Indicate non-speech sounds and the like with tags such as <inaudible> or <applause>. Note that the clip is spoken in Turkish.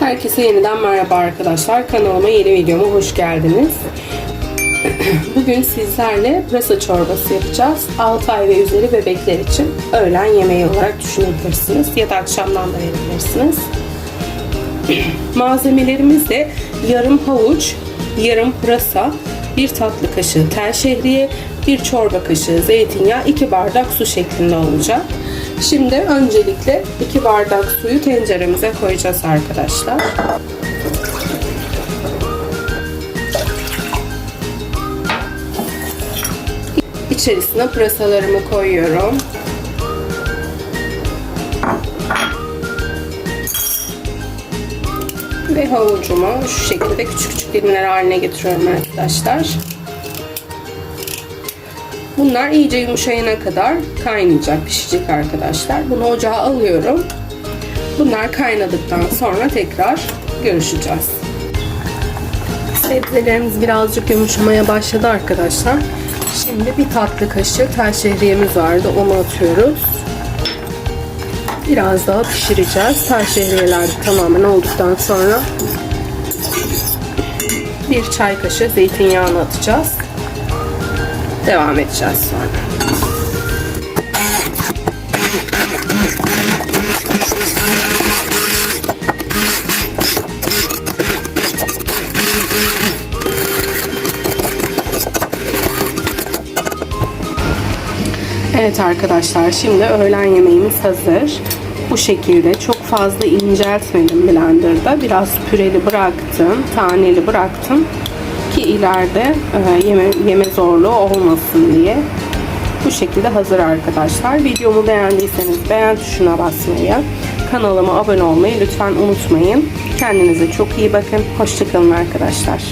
Herkese yeniden merhaba arkadaşlar. Kanalıma yeni videoma hoş geldiniz. <clears throat> Bugün sizlerle pırasa çorbası yapacağız. 6 ay ve üzeri bebekler için öğlen yemeği olarak düşünebilirsiniz. Ya da akşamdan da verebilirsiniz. <clears throat> Malzemelerimiz de yarım havuç, yarım pırasa, bir tatlı kaşığı tel şehriye, bir çorba kaşığı zeytinyağı, 2 bardak su şeklinde olacak. Şimdi öncelikle 2 bardak suyu tenceremize koyacağız arkadaşlar. İçerisine pırasalarımı koyuyorum. Ve havucumu şu şekilde küçük küçük dilimler haline getiriyorum arkadaşlar. Bunlar iyice yumuşayana kadar kaynayacak, pişecek arkadaşlar. Bunu ocağa alıyorum. Bunlar kaynadıktan sonra tekrar görüşeceğiz. Sebzelerimiz birazcık yumuşamaya başladı arkadaşlar. Şimdi bir tatlı kaşığı tel şehriyemiz vardı. Onu atıyoruz. Biraz daha pişireceğiz. Tel şehriyeler tamamen olduktan sonra bir çay kaşığı zeytinyağını atacağız. Devam edeceğiz sonra. Evet arkadaşlar şimdi öğlen yemeğimiz hazır. Bu şekilde çok fazla inceltmedim blenderda. Biraz püreli bıraktım, taneli bıraktım ki ileride e, yeme, yeme zorluğu olmasın diye. Bu şekilde hazır arkadaşlar. Videomu beğendiyseniz beğen tuşuna basmayı, kanalıma abone olmayı lütfen unutmayın. Kendinize çok iyi bakın. Hoşçakalın arkadaşlar.